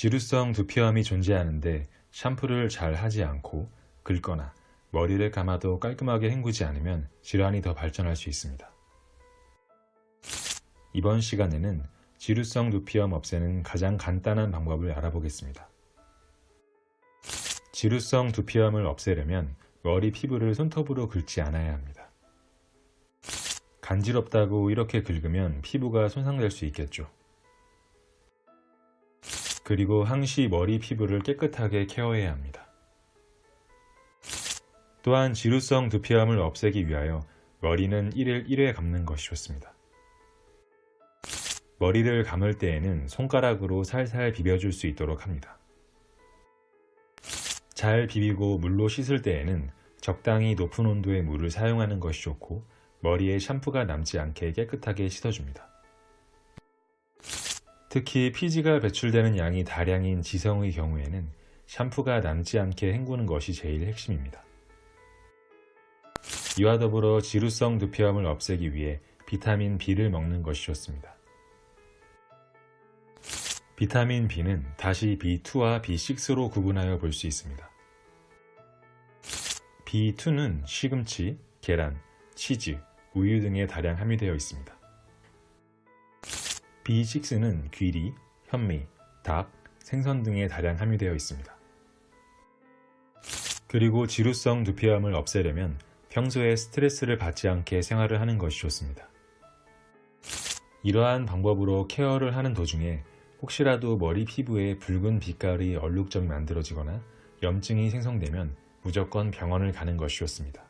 지루성 두피염이 존재하는데 샴푸를 잘 하지 않고 긁거나 머리를 감아도 깔끔하게 헹구지 않으면 질환이 더 발전할 수 있습니다. 이번 시간에는 지루성 두피염 없애는 가장 간단한 방법을 알아보겠습니다. 지루성 두피염을 없애려면 머리 피부를 손톱으로 긁지 않아야 합니다. 간지럽다고 이렇게 긁으면 피부가 손상될 수 있겠죠. 그리고 항시 머리 피부를 깨끗하게 케어해야 합니다. 또한 지루성 두피염을 없애기 위하여 머리는 1일 1회 감는 것이 좋습니다. 머리를 감을 때에는 손가락으로 살살 비벼줄 수 있도록 합니다. 잘 비비고 물로 씻을 때에는 적당히 높은 온도의 물을 사용하는 것이 좋고 머리에 샴푸가 남지 않게 깨끗하게 씻어줍니다. 특히 피지가 배출되는 양이 다량인 지성의 경우에는 샴푸가 남지 않게 헹구는 것이 제일 핵심입니다. 이와 더불어 지루성 두피염을 없애기 위해 비타민 B를 먹는 것이 좋습니다. 비타민 B는 다시 B2와 B6로 구분하여 볼 수 있습니다. B2는 시금치, 계란, 치즈, 우유 등에 다량 함유되어 있습니다. B6는 귀리, 현미, 닭, 생선 등에 다량 함유되어 있습니다. 그리고 지루성 두피염을 없애려면 평소에 스트레스를 받지 않게 생활을 하는 것이 좋습니다. 이러한 방법으로 케어를 하는 도중에 혹시라도 머리 피부에 붉은 빛깔의 얼룩점이 만들어지거나 염증이 생성되면 무조건 병원을 가는 것이 좋습니다.